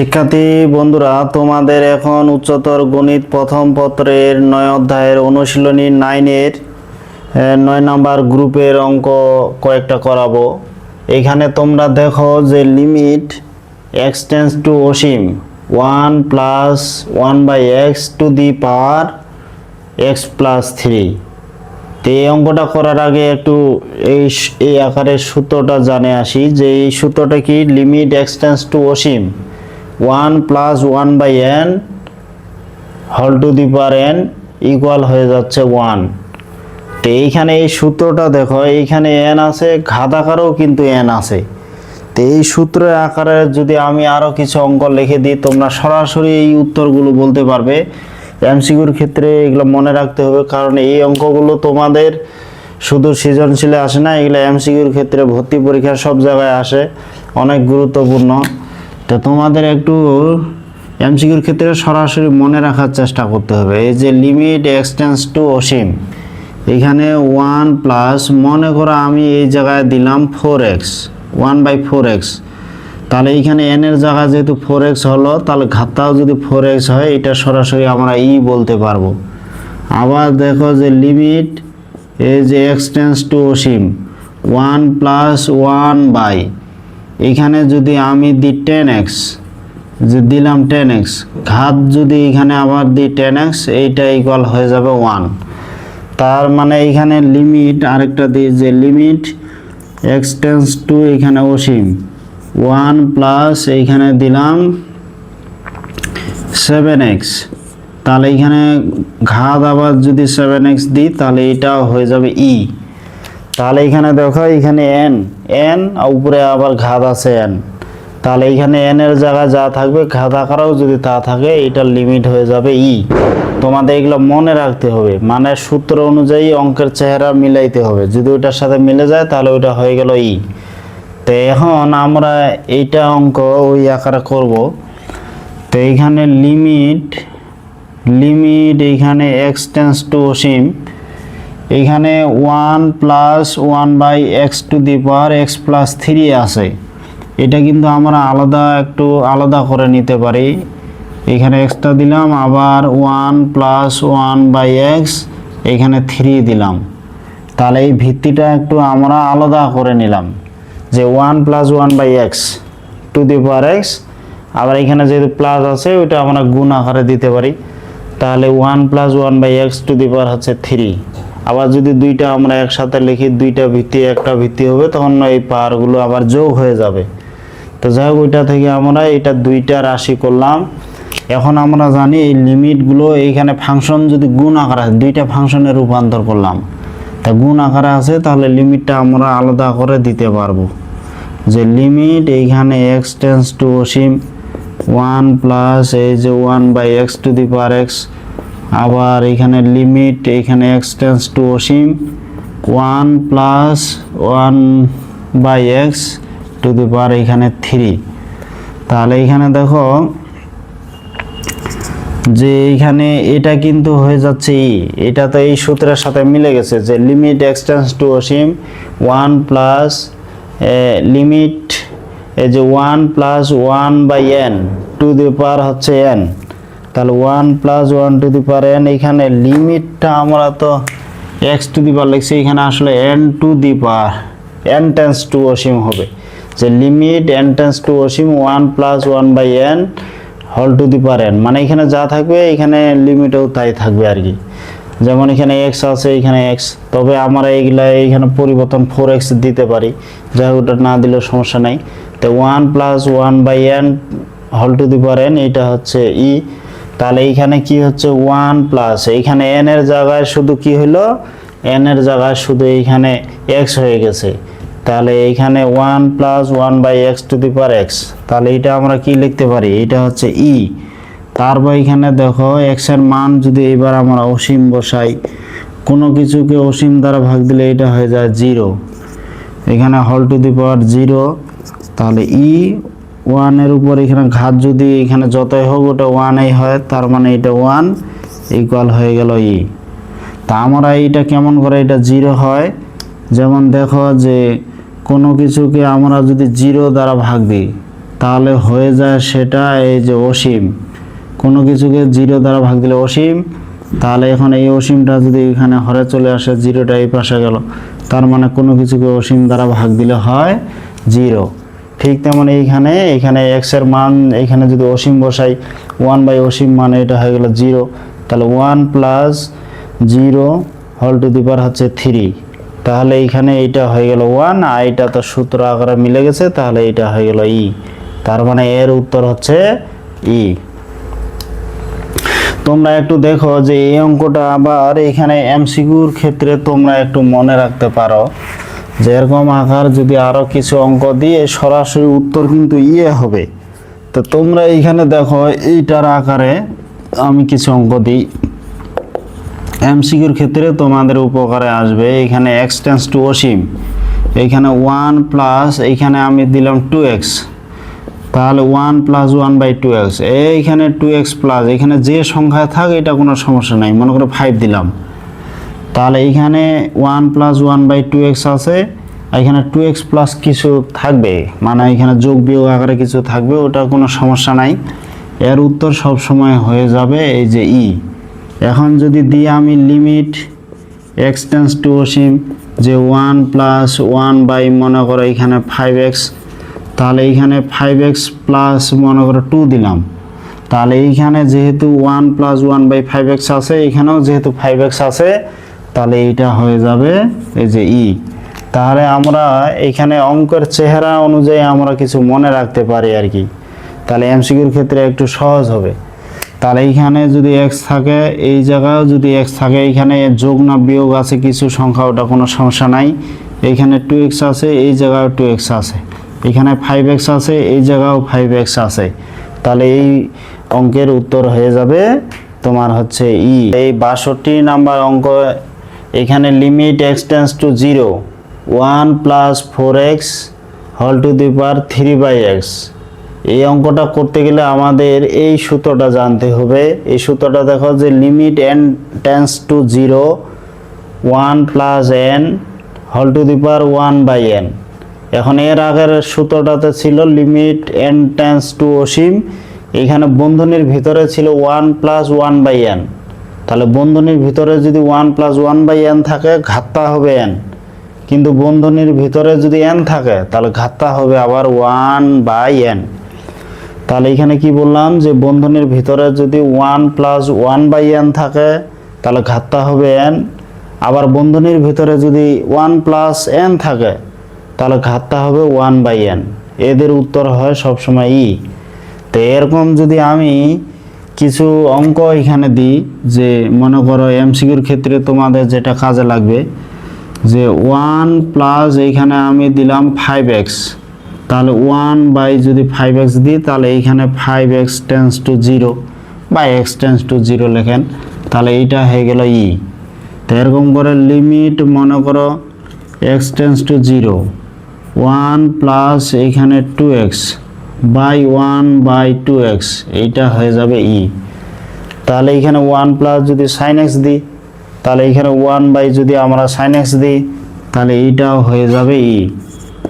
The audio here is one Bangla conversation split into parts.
শিক্ষার্থী বন্ধুরা, তোমাদের এখন উচ্চতর গণিত প্রথম পত্রের নয় অধ্যায়ের অনুশীলনী নাইনের নয় নাম্বার গ্রুপের অঙ্ক কয়েকটা করাবো। এখানে তোমরা দেখো যে limit x tends to Asim one plus one by x to the power x plus three তো এই অঙ্কটা করার আগে একটু এই এই আকারের সূত্রটা জানে আসি যে এই সূত্রটা কি? Limit x tends to Asim. One plus one by n, হল to the power n equal হয়ে যাচ্ছে ওয়ান। তো এইখানে এই সূত্রটা দেখো, এইখানে এন আছে, ঘাত আকারেও কিন্তু এন আছে। তো এই সূত্রের আকারে যদি আমি আরও কিছু অঙ্ক লিখে দিই, তোমরা সরাসরি এই উত্তরগুলো বলতে পারবে। এমসিকিউর ক্ষেত্রে এগুলো মনে রাখতে হবে, কারণ এই অঙ্কগুলো তোমাদের শুধু সৃজনশীলে আসে না, এগুলো এমসিকিউর ক্ষেত্রে ভর্তি পরীক্ষা সব জায়গায় আসে। অনেক গুরুত্বপূর্ণ। তো তোমাদের একটু এমসিকিউর ক্ষেত্রে সরাসরি মনে রাখার চেষ্টা করতে হবে। এই যে লিমিট এক্সটেন্স টু অসীম এখানে ওয়ান প্লাস মনে করো আমি এই জায়গায় দিলাম four x one by four x তাহলে এইখানে এন এর জায়গায় যেহেতু ফোর এক্স হলো, তাহলে ঘাতটাও যদি ফোর এক্স হয়, এটা সরাসরি আমরা ই বলতে পারব। আবার দেখো যে লিমিট এই যে এক্সটেন্স টু অসীম ওয়ান প্লাস ওয়ান বাই এখানে যদি আমি দিই টেন এক্স যে দিলাম টেন এক্স ঘাত যদি এখানে আবার দিই টেন এক্স এইটা ইকুয়াল হয়ে যাবে ওয়ান তার মানে এখানে লিমিট আরেকটা দিই, যে লিমিট এক্সটেন্স টু এখানে অসীম। ওয়ান প্লাস এইখানে দিলাম সেভেন এক্স তাহলে এখানে ঘাত আবার যদি সেভেন এক্স দিই, তাহলে এটাও হয়ে যাবে ই তাহলে এখানে দেখো, এখানে এন এন উপরে আবার ঘাত আছে এন তাহলে এখানে এন এর জায়গায় যা থাকবে, ঘাত আকারেও যদি তা থাকে, এটার লিমিট হয়ে যাবে ই তোমাদের এগুলো মনে রাখতে হবে মানে সূত্র অনুযায়ী অঙ্কের চেহারা মিলাইতে হবে। যদি ওইটার সাথে মিলে যায়, তাহলে ওইটা হয়ে গেল ই তো এখন আমরা এইটা অঙ্ক ওই আকারে করব। তো এইখানে লিমিট লিমিট এইখানে এক্সটেন্স টু অসীম। এইখানে one plus one by x to the power x plus three আছে। এটা কিন্তু আমরা আলাদা একটু আলাদা করে নিতে পারি। এখানে এক্সটা দিলাম, আবার one plus one by x এখানে থ্রি দিলাম। তাহলে এই ভিত্তিটা একটু আমরা আলাদা করে নিলাম যে one plus one by x to the power x আবার এখানে যেহেতু প্লাস আছে, ওইটা আমরা গুণ আকারে দিতে পারি। তাহলে one plus one by x to the power হচ্ছে থ্রি আবার যদি দুইটা আমরা একসাথে লিখি, দুইটা ভিত্তি, একটা ভিত্তি হবে, তখন এই পাওয়ারগুলো আবার যোগ হয়ে যাবে। তো যাই হোক, ওইটা থেকে আমরা এটা দুইটা রাশি করলাম। এখন আমরা জানি এই লিমিটগুলো, এইখানে ফাংশন যদি গুণ আকারে আছে, দুইটা ফাংশনে রূপান্তর করলাম। তা গুণ আকারে আছে, তাহলে লিমিটটা আমরা আলাদা করে দিতে পারব। যে লিমিট এইখানে এক্স টেন্স টু অসীম ওয়ান প্লাস এই যে one by x to the power x আবার এখানে লিমিট এইখানে x tends to Asim one plus one by x to the power এখানে থ্রি তাহলে এখানে দেখো যে এইখানে এটা কিন্তু হয়ে যাচ্ছে ই এটা তো এই সূত্রের সাথে মিলে গেছে যে লিমিট এক্সটেন্স টু অসীম ওয়ান প্লাস লিমিট এই যে one plus one by n to the power হচ্ছে এন তাহলে one plus one to the power n এখানে লিমিটটা আমরা তো এক্স টু দি পাওয়ার লিখছি, এখানে আসলে n to the power n tends to অসীম হবে। যে limit n tends to Asim one plus one by n হল টু দি পাওয়ার এন মানে এখানে যা থাকবে, এখানে লিমিটেও তাই থাকবে আর কি। যেমন এখানে এক্স আছে, এখানে এক্স তবে আমরা এইগুলা এইখানে পরিবর্তন ফোর এক্স দিতে পারি, যাই হোক, ওটা না দিলেও সমস্যা নাই। তো one plus one by n হল টু দি পাওয়ার এন এটা হচ্ছে ই তাহলে এইখানে কি হচ্ছে ওয়ান প্লাস, এইখানে এন এর জায়গায় শুধু কি হলো এন এর জায়গায় শুধু এইখানে এক্স হয়ে গেছে। তাহলে এইখানে one plus one by x to the power x তাহলে এটা আমরা কি লিখতে পারি? এটা হচ্ছে ই তারপর এখানে দেখো এক্সের মান যদি এবার আমরা অসীম বসাই, কোনো কিছুকে অসীম দ্বারা ভাগ দিলে এটা হয়ে যায় জিরো এখানে হল টু দি পাওয়ার জিরো তাহলে ই ওয়ানের উপর এখানে ঘাত যদি এখানে যতই হোক ওটা ওয়ানেই হয়, তার মানে এটা ওয়ান ইকুয়াল হয়ে গেল ই। তা আমরা এইটা কেমন করে এটা জিরো হয়? যেমন দেখো যে কোনো কিছুকে আমরা যদি জিরো দ্বারা ভাগ দিই, তাহলে হয়ে যায় সেটা এই যে অসীম। কোনো কিছুকে জিরো দ্বারা ভাগ দিলে অসীম, তাহলে এখন এই অসীমটা যদি এখানে হরে চলে আসে, জিরোটা এই পাশে গেল, তার মানে কোনো কিছুকে অসীম দ্বারা ভাগ দিলে হয় জিরো। ঠিক তেমন এইখানে, এখানে এক্সের মান, এখানে যদি অসীম বসাই ওয়ান বাই অসীম মানে এটা হয়ে গেল জিরো তাহলে ওয়ান প্লাস জিরো হল টু দি পাওয়ার হচ্ছে থ্রি তাহলে এইখানে এইটা হয়ে গেল ওয়ান আর এটা তো সূত্র আকারে মিলে গেছে, তাহলে এটা হয়ে গেল ই তার মানে এর উত্তর হচ্ছে ই তোমরা একটু দেখো যে এই অঙ্কটা আবার এখানে এমসিকিউর ক্ষেত্রে তোমরা একটু মনে রাখতে পারো। যে এরকম আকার যদি আরও কিছু অঙ্ক দিয়ে সরাসরি উত্তর কিন্তু ইয়ে হবে। তো তোমরা এইখানে দেখো, এইটার আকারে আমি কিছু অঙ্ক দিই। এমসিকিউর ক্ষেত্রে তোমাদের উপকারে আসবে। এখানে এক্স টেন্স টু অসীম এইখানে ওয়ান প্লাস এইখানে আমি দিলাম টু এক্স তাহলে one plus one by two x এইখানে টু এক্স প্লাস এখানে যে সংখ্যায় থাক, এটা কোনো সমস্যা নাই। মনে করো ফাইভ দিলাম। তাহলে এইখানে one plus one by two x আছে এখানে টু এক্স প্লাস কিছু থাকবে মানে এখানে যোগ বিয়োগ আকারে কিছু থাকবে, ওটা কোনো সমস্যা নাই। এর উত্তর সব সময় হয়ে যাবে এই যে ই এখন যদি দিই আমি লিমিট এক্স টেন্স টু অসীম, যে ওয়ান প্লাস ওয়ান বাই মনে করো এখানে ফাইভ এক্স তাহলে এইখানে ফাইভ এক্স প্লাস মনে করো টু দিলাম। তাহলে এইখানে যেহেতু one plus one by five x আছে, এখানেও যেহেতু ফাইভ এক্স আছে তাহলে এইটা হয়ে যাবে এই যে ই। তাহলে আমরা এখানে অঙ্কের চেহারা অনুযায়ী আমরা কিছু মনে রাখতে পারি আর কি। তাহলে এমসিকিউর ক্ষেত্রে একটু সহজ হবে। তাহলে এইখানে যদি এক্স থাকে, এই জায়গায়ও যদি এক্স থাকে, এইখানে যোগ না বিয়োগ আছে কিছু সংখ্যা, ওটা কোনো সমস্যা নাই। এইখানে টু এক্স আছে, এই জায়গায় টু এক্স আছে। এখানে ফাইভ এক্স আছে, এই জায়গাও ফাইভ এক্স আছে। তাহলে এই অঙ্কের উত্তর হয়ে যাবে তোমার হচ্ছে ই এই বাষট্টি নাম্বার অঙ্ক এখানে limit x tends to zero one plus four x হল to the power three by x এই অঙ্কটা করতে গেলে আমাদের এই সূত্রটা জানতে হবে। এই সূত্রটা দেখো যে limit n tends to zero one plus n হল to the power one by n এখন এর আগের সূত্রটাতে ছিল লিমিট এন টেন্স টু অসীম। এখানে বন্ধনীর ভিতরে ছিল one plus one by n তাহলে বন্ধনীর ভিতরে যদি one plus one by n থাকে ঘাতটা হবে এন। কিন্তু বন্ধনীর ভিতরে যদি এন থাকে, তাহলে ঘাতটা হবে আবার ওয়ান বাই এন। তাহলে এখানে কি বললাম যে বন্ধনীর ভিতরে যদি one plus one by n থাকে, তাহলে ঘাতটা হবে এন। আবার বন্ধনীর ভিতরে যদি ওয়ান প্লাস এন থাকে, তাহলে ঘাতটা হবে ওয়ান বাই এন। এদের উত্তর হয় সবসময় ই। তো এরকম যদি আমি কিছু অঙ্ক এখানে দিই, যে মনে করো এমসিকিউর ক্ষেত্রে তোমাদের যেটা কাজে লাগবে, যে ওয়ান প্লাস এইখানে আমি দিলাম ফাইভ এক্স তাহলে ওয়ান বাই যদি ফাইভ এক্স দিই, তাহলে এইখানে five x tends to zero বা এক্স টেন্স টু জিরো লেখেন, তাহলে এইটা হয়ে গেল ই তো এরকম করে লিমিট মনে করো x tends to zero one plus এইখানে two x by one by two x, এইটা হয়ে যাবে ই। তাহলে এখানে ওয়ান প্লাস যদি সাইন এক্স দিই, তাহলে এখানে ওয়ান বাই যদি আমরা সাইন এক্স দিই, তাহলে এইটাও হয়ে যাবে ই।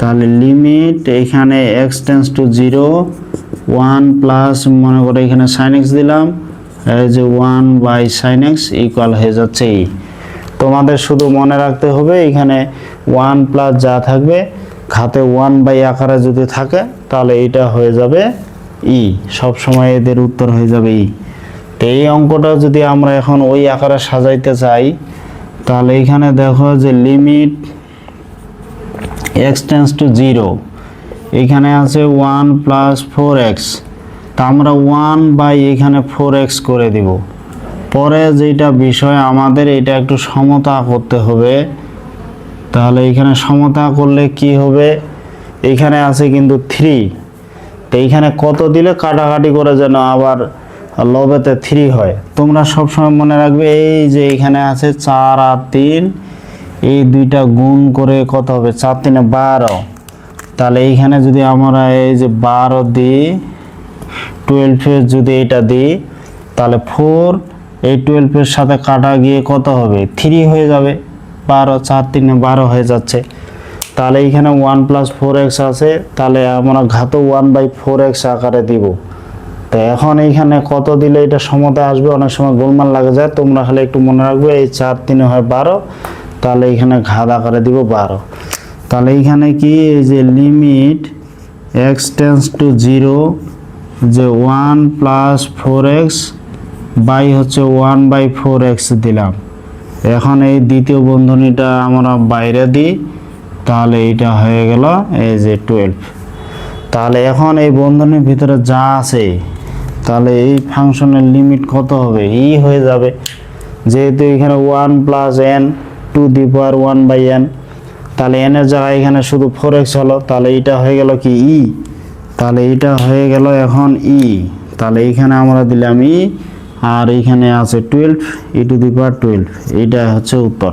তাহলে লিমিট এইখানে x tends to zero one plus মনে করে এখানে সাইন এক্স দিলাম যে one by sine x equal হয়ে যাচ্ছে ই। তোমাদের শুধু মনে রাখতে হবে, এখানে ওয়ান প্লাস যা থাকবে খাতে ওয়ান বাই আকারে যদি থাকে, তাহলে এটা হয়ে যাবে ই। সব সময় এদের উত্তর হয়ে যাবে ই। তো এই অঙ্কটা যদি আমরা এখন ওই আকারে সাজাইতে চাই, তাহলে এখানে দেখো যে limit x tends to zero. এখানে আছে ওয়ান প্লাস ফোর এক্স। তা আমরা ওয়ান বাই এখানে ফোর এক্স করে দিব। পরে যেটা বিষয় আমাদের, এটা একটু সমতা করতে হবে। তাহলে এখানে সমতা করলে কি হবে? এখানে আছে কিন্তু থ্রি তো এইখানে কত দিলে কাটাকাটি করে যেন আবার লবেতে থ্রি হয়? তোমরা সবসময় মনে রাখবে, এই যে এখানে আছে চার আর তিন, এই দুইটা গুণ করে কত হবে? চার তিনে বারো। তাহলে এইখানে যদি আমরা এই যে বারো দিই টুয়েলভের যদি এটা দিই, তাহলে ফোর এই টুয়েলভের সাথে কাটা গিয়ে কত হবে? থ্রি হয়ে যাবে। বারো চার তিনে বারো হয়ে যাচ্ছে। তাহলে এখানে ওয়ান প্লাস ফোর এক্স আছে, তাহলে আমরা ঘাত ওয়ান বাই ফোর এক্স আকারে দিব। তো এখন এইখানে কত দিলে এটা সমতা আসবে? অনেক সময় গোলমাল লাগে যায়, তোমরা খালি একটু মনে রাখবে, এই চার তিনে হয় বারো, তাহলে এখানে ঘাত আকারে দিব বারো। তাহলে এইখানে কি? এই যে limit x tends to zero যে one plus four x by হচ্ছে ওয়ান বাই ফোর এক্স দিলাম। এখন এই দ্বিতীয় বন্ধনীটা আমরা বাইরে দিই, তাহলে এইটা হয়ে গেল এই যে টুয়েলভ তাহলে এখন এই বন্ধনীর ভিতরে যা আছে, তাহলে এই ফাংশনের লিমিট কত হবে? ই হয়ে যাবে। যেহেতু এখানে one plus n to the power one by n তাহলে এন এর জায়গায় এখানে শুধু ফোর এক্স হলো, তাহলে এইটা হয়ে গেল কি ই তাহলে এইটা হয়ে গেল এখন ই তাহলে এইখানে আমরা দিলাম ই আর এইখানে আছে twelve e to the power twelve এইটা হচ্ছে উত্তর।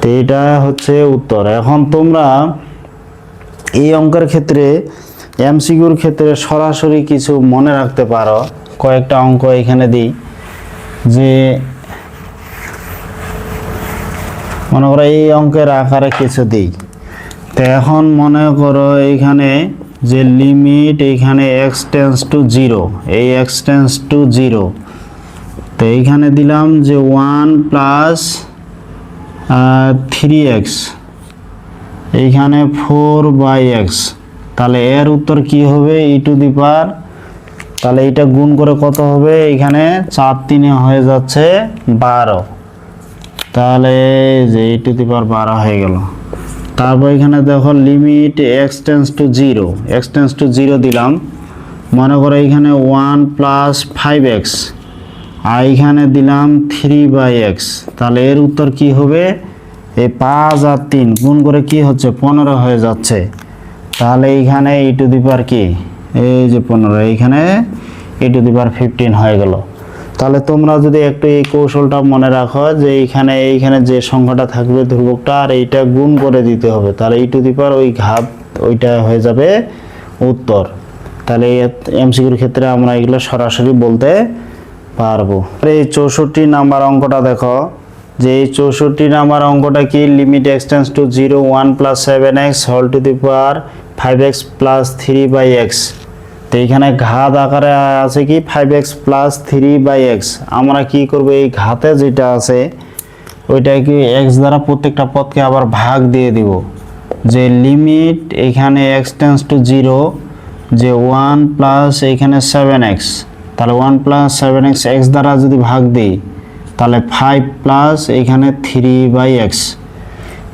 তো এটা হচ্ছে উত্তর। এখন তোমরা এই অঙ্কের ক্ষেত্রে এমসিকিউর ক্ষেত্রে সরাসরি কিছু মনে রাখতে পারো। কয়েকটা অঙ্ক এখানে দিই। যে মনে করো এই অঙ্কের আকারে কিছু দিই। তো এখন মনে করো এইখানে যে লিমিট এইখানে এক্স টেন্স টু জিরো এই এক্স টেন্স টু জিরো তো এইখানে দিলাম যে ওয়ান প্লাস থ্রি এক্স এইখানে ফোর বাই এক্স তাহলে এর উত্তর কি হবে? ই টু দি পার তাহলে এটা গুণ করে কত হবে? এখানে চার তিনে হয়ে যাচ্ছে বারো, তাহলে যে ই টু দি পার বারো হয়ে গেল। তারপর এখানে দেখো limit x tends to zero x tends to zero দিলাম। মনে করো এখানে ওয়ান প্লাস ফাইভ এক্স আর এখানে দিলাম থ্রি বাই এক্স তাহলে এর উত্তর কি হবে? এই পাঁচ আর তিন, গুণ করে কি হচ্ছে? পনেরো হয়ে যাচ্ছে। তাহলে এইখানে ই টু কি? এই যে পনেরো এইখানে ই টু ফিফটিন হয়ে গেল। তাহলে তোমরা যদি একটু এই কৌশলটা মনে রাখো যে এইখানে এইখানে যে সংখ্যাটা থাকবে ধ্রুবকটা, আর এইটা গুণ করে দিতে হবে, তাহলে ই টু দি ওই ঘাত ওইটা হয়ে যাবে উত্তর। তাহলে এমসিকিউর ক্ষেত্রে আমরা এগুলো সরাসরি বলতে পারব। এই চৌষট্টি নাম্বার অঙ্কটা দেখো, যে এই চৌষট্টি নাম্বার অঙ্কটা কি? Limit x tends to zero one plus seven x হল to the power five x plus three by x এইখানে ঘাত আকারে আছে কি? Five x plus three by x আমরা কি করব? এই ঘাতে যেটা আছে ওইটা কি এক্স দ্বারা প্রত্যেকটা পদকে আবার ভাগ দিয়ে দিব। যে লিমিট এখানে এক্স টেন্স টু জিরো যে ওয়ান প্লাস এইখানে সেভেন এক্স তাহলে one plus seven x x দ্বারা যদি ভাগ দিই, তাহলে ফাইভ প্লাস এইখানে থ্রি বাই এক্স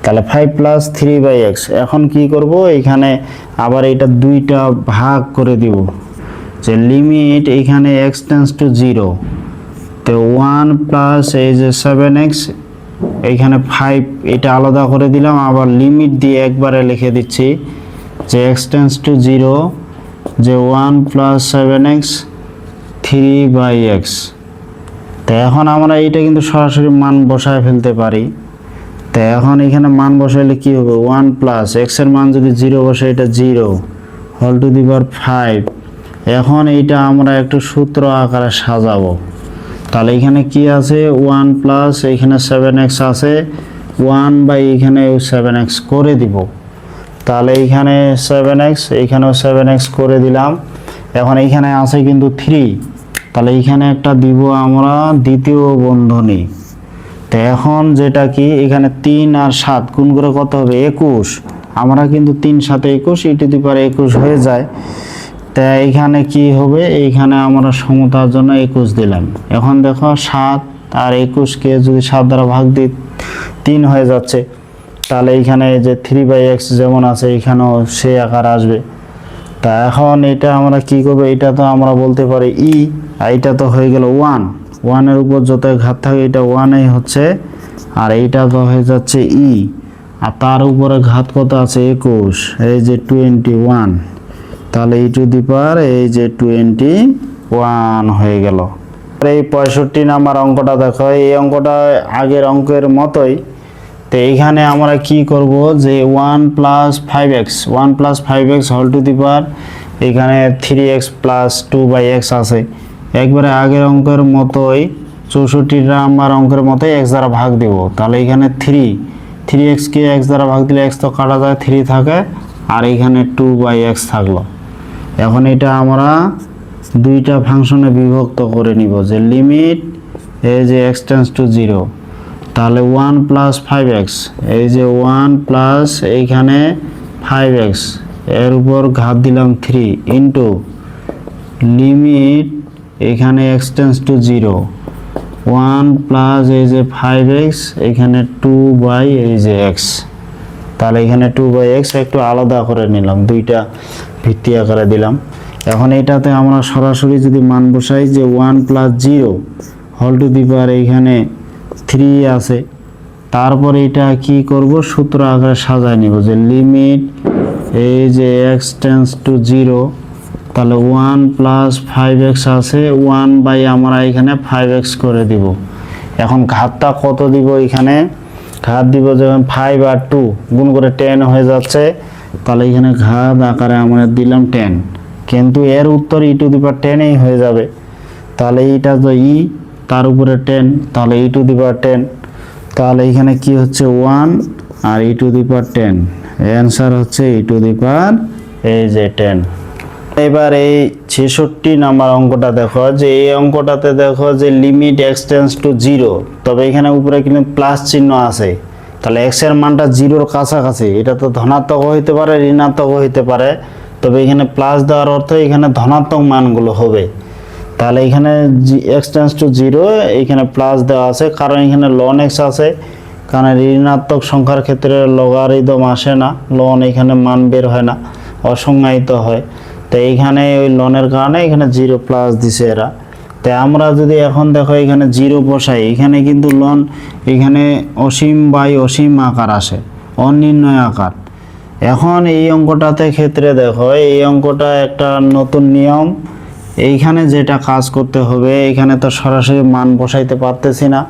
তাহলে five plus three by x এখন কি করব? এখানে আবার এটা দুইটা ভাগ করে দিব। যে লিমিট এইখানে এক্স টেন্স টু জিরো তো ওয়ান প্লাস এই যে সেভেন এক্স এইখানে ফাইভ এটা আলাদা করে দিলাম। আবার লিমিট দিয়ে একবারে লিখে দিচ্ছি যে এক্স টেন্স টু জিরো যে one plus seven x three by x তো এখন আমরা এইটা কিন্তু সরাসরি মান বসায় ফেলতে পারি। তো এখন এখানে মান বসাইলে কি হবে? ওয়ান প্লাস এক্সের মান যদি জিরো বসে, এটা জিরো। হল টু দি পাওয়ার ফাইভ। এখন এইটা আমরা একটু সূত্র আকারে সাজাবো। তাহলে এখানে কি আছে? ওয়ান প্লাস, এখানে সেভেন এক্স আছে। ওয়ান বাই এখানে সেভেন এক্স করে দিব। তাহলে এইখানে সেভেন এক্স এইখানেও সেভেন এক্স করে দিলাম। এখন এইখানে আছে কিন্তু থ্রি। তাহলে এইখানে একটা দিব আমরা দ্বিতীয় বন্ধনী। তো এখন যেটা কি, এখানে তিন আর সাত গুণ করে কত হবে? একুশ। আমরা কিন্তু তিন সাথে একুশ ইটি দি পারে একুশ হয়ে যায়। তা এইখানে কি হবে? এইখানে আমরা সমতার জন্য একুশ দিলাম। এখন দেখো সাত আর একুশকে যদি সাত দ্বারা ভাগ দিই, তিন হয়ে যাচ্ছে। তাহলে এইখানে এই যে থ্রি বাই এক্স যেমন আছে, এখানেও সে আকার আসবে। তা এখন এটা আমরা কি করব? এটা তো আমরা বলতে পারি ই আর এটা তো হয়ে গেল ওয়ান ওয়ানের উপর যত ঘাত থাকে, এটা ওয়ানেই হচ্ছে। আর এইটা হয়ে যাচ্ছে ই আর তার উপরে ঘাত কত আছে? একুশ। এই যে টোয়েন্টি ওয়ান তাহলে ই টু দি পাওয়ার এই যে টোয়েন্টি ওয়ান হয়ে গেল। এই পঁয়ষট্টি নাম্বার অঙ্কটা দেখো, এই অঙ্কটা আগের অঙ্কের মতোই। তো এইখানে আমরা কি করব যে one plus five x one plus five x হল টু দি পাওয়ার এখানে three x plus two by x আছে। একবারে আগের অঙ্কের মতোই চৌষট্টি নাম্বার অঙ্কের মতোই এক্স দ্বারা ভাগ দেব। তাহলে এখানে থ্রি থ্রি এক্সকে এক্স দ্বারা ভাগ দিলে এক্স তো কাটা যায় থ্রি থাকে, আর এখানে টু বাই এক্স থাকল। এখন এটা আমরা দুইটা ফাংশনে বিভক্ত করে নিব যে লিমিট এই যে এক্স টেন্স টু জিরো তাহলে ওয়ান প্লাস ফাইভ এক্স এই যে ওয়ান প্লাস এইখানে ফাইভ এক্সের উপর ঘাত দিলাম থ্রি ইন্টু লিমিট এখানে x tends to zero one plus এই যে ফাইভ এক্স এখানে টু বাই এই যে এক্স তাহলে এখানে টু বাই এক্স একটু আলাদা করে নিলাম, দুইটা ভিত্তি আকারে দিলাম। এখন এটাতে আমরা সরাসরি যদি মান বসাই যে ওয়ান প্লাস জিরো হল টু দি পাওয়ার এইখানে থ্রি আছে। তারপর এটা কি করব? সূত্র আকারে সাজায় নিব যে লিমিট এই যে এক্স টেন্স টু জিরো তাহলে ওয়ান প্লাস ফাইভ এক্স আছে, ওয়ান বাই আমরা এখানে ফাইভ এক্স করে দিব। এখন ঘাতটা কত দিব এখানে? ঘাত দিব যখন ফাইভ আর টু, গুণ করে টেন হয়ে যাচ্ছে। তাহলে এখানে ঘাত আকারে আমরা দিলাম টেন। কিন্তু এর উত্তর ই টু দি পাওয়ার টেনেই হয়ে যাবে। তাহলে এইটা তো ই তার উপরে টেন, তাহলে ই টু দি পাওয়ার টেন। তাহলে এখানে কি হচ্ছে? One R e to the power ten. Answer হচ্ছে ই টু দি পাওয়ার এই যে টেন। এবার এই ছেষট্টি নাম্বার অঙ্কটা দেখো, যে এই অঙ্কটাতে দেখো যে লিমিট এক্সটেন্স টু জিরো তবে এখানে উপরে কিন্তু প্লাস চিহ্ন আছে। তাহলে এক্সের মানটা জিরোর কাছাকাছি, এটা তো ধনাত্মক হইতে পারে, ঋণাত্মক হইতে পারে, তবে এখানে প্লাস দেওয়ার অর্থ এখানে ধনাত্মক মানগুলো হবে। তাহলে এখানে এক্সটেন্স টু জিরো এখানে প্লাস দেওয়া আছে, কারণ এখানে লন এক্স আছে, কারণ ঋণাত্মক সংখ্যার ক্ষেত্রে লগারিদম আসে না লন এখানে মান বের হয় না, অসংজ্ঞায়িত হয়। তো এইখানে ওই লোনের কারণে এখানে জিরো প্লাস দিছে এরা। তাই আমরা যদি এখন দেখো এখানে জিরো বসাই, এখানে কিন্তু লোন এখানে অসীম বাই অসীম আকার আসে, অনির্ণয় আকার। এখন এই অঙ্কটাতে ক্ষেত্রে দেখো, এই অঙ্কটা একটা নতুন নিয়ম। এইখানে যেটা কাজ করতে হবে, এখানে তো সরাসরি মান বসাইতে পারতেছি না।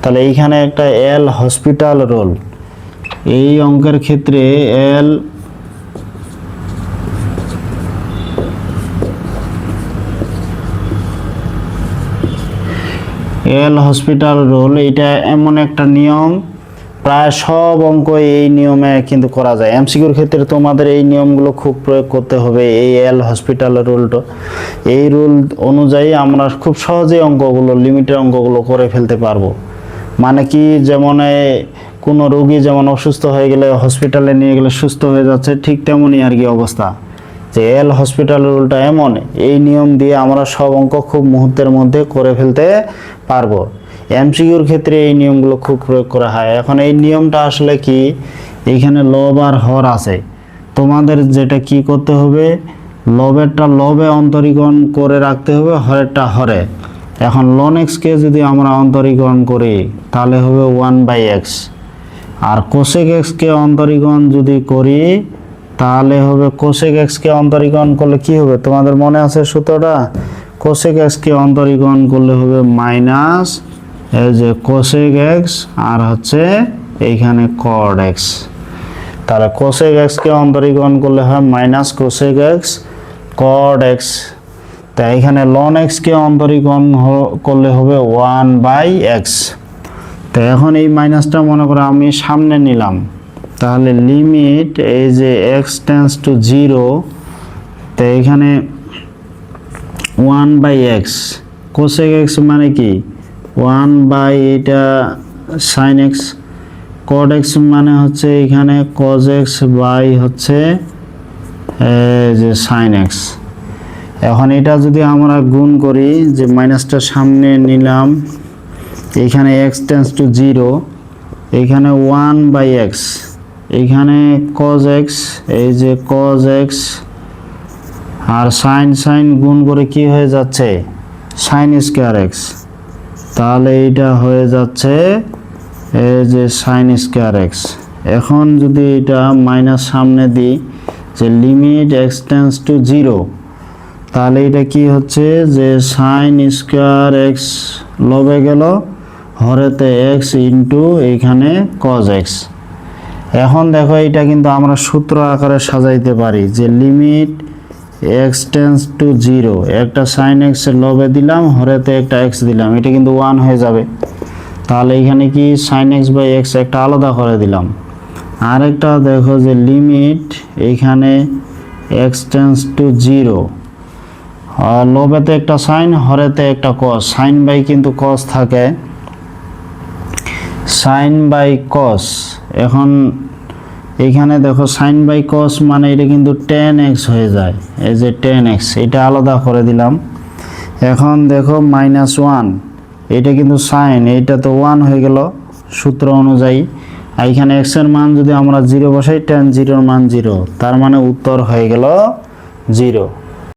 তাহলে এইখানে একটা এল হসপিটাল রোল এই অঙ্কের ক্ষেত্রে এল এল হসপিটাল রোল, এটা এমন একটা নিয়ম। প্রায় সব অঙ্ক এই নিয়মে কিন্তু করা যায়। এমসিকিউর ক্ষেত্রে তোমাদের এই নিয়মগুলো খুব প্রয়োগ করতে হবে, এই এল হসপিটাল রুলটা। এই রুল অনুযায়ী আমরা খুব সহজেই অঙ্কগুলো, লিমিটের অঙ্কগুলো করে ফেলতে পারব। মানে কি যেমন কোনো রোগী যেমন অসুস্থ হয়ে গেলে হসপিটালে নিয়ে গেলে সুস্থ হয়ে যাচ্ছে, ঠিক তেমনই আর কি অবস্থা। যে এল হসপিটাল রুলটা এমন, এই নিয়ম দিয়ে আমরা সব অঙ্ক খুব মুহূর্তের মধ্যে করে ফেলতে পারব। এমসিকিউর ক্ষেত্রে এই নিয়মগুলো খুব প্রয়োগ করা হয়। এখন এই নিয়মটা আসলে কি? এইখানে লব আর হর আছে। তোমাদের যেটা কি করতে হবে? লবেরটা লবে অন্তরীকরণ করে রাখতে হবে, হরেরটা হরে। এখন লন এক্সকে যদি আমরা অন্তরীকরণ করি, তাহলে হবে ওয়ান বাই এক্স আর কোসেক এক্সকে অন্তরীকরণ যদি করি তাহলে হবে কোসেক এক্সকে অন্তরীকরণ করলে কি হবে? তোমাদের মনে আছে সূত্রটা? কোসেক এক্সকে অন্তরীকরণ করলে হবে মাইনাস এই যে কোসেক এক্স আর হচ্ছে এইখানে কড এক্স তাহলে কোসেক এক্সকে অন্তরীকরণ করলে হয় minus cosec x cot x তা এখানে লন এক্সকে অন্তরীকরণ করলে হবে ওয়ান বাই এক্স তো এখন এই মাইনাসটা মনে করো আমি সামনে নিলাম। তাহলে লিমিট এই যে এক্স টেন্স টু জিরো তো এখানে one by x cosec x মানে কি? ওয়ান বাই এটা সাইন এক্স কড এক্স মানে হচ্ছে এখানে কজ এক্স বাই হচ্ছে যে সাইন এক্স এখন এটা যদি আমরা গুণ করি, যে মাইনাসটা সামনে নিলাম, এখানে এক্স টেন্স টু জিরো এখানে ওয়ান বাই এক্স এখানে কজ এক্স এই যে কজ এক্স আর সাইন সাইন গুণ করে কি হয়ে যাচ্ছে? সাইন স্কোয়ার এক্স তাহলে এইটা হয়ে যাচ্ছে এই যে সাইন স্কোয়ার এক্স এখন যদি এটা মাইনাস সামনে দিই, যে লিমিট এক্সটেন্স টু জিরো তাহলে এটা কি হচ্ছে? যে সাইন স্কোয়ার এক্স লবে গেল, হরেতে এক্স ইন্টু এইখানে কজ এক্স এখন দেখো এটা কিন্তু আমরা সূত্র আকারে সাজাইতে পারি যে limit x tends to zero একটা সাইন এক্স লবে দিলাম, হরেতে একটা এক্স দিলাম, এটা কিন্তু ওয়ান হয়ে যাবে। তাহলে এখানে কি সাইন এক্স বাই এক্স একটা আলাদা করে দিলাম। আরেকটা দেখো যে লিমিট এইখানে এক্স টেন্স টু জিরো লবেতে একটা সাইন হরেতে একটা কস সাইন বাই কিন্তু কস থাকে। Sine by cos. এখন এখানে দেখো সাইন বাই কস মানে এটা কিন্তু টেন এক্স হয়ে যায়। এই যে টেন এক্স এটা আলাদা করে দিলাম। এখন দেখো মাইনাস ওয়ান এটা কিন্তু সাইন, এটা তো ওয়ান হয়ে গেল সূত্র অনুযায়ী। আর এখানে এক্সের মান যদি আমরা জিরো বসাই টেন জিরোর মান জিরো তার মানে উত্তর হয়ে গেল জিরো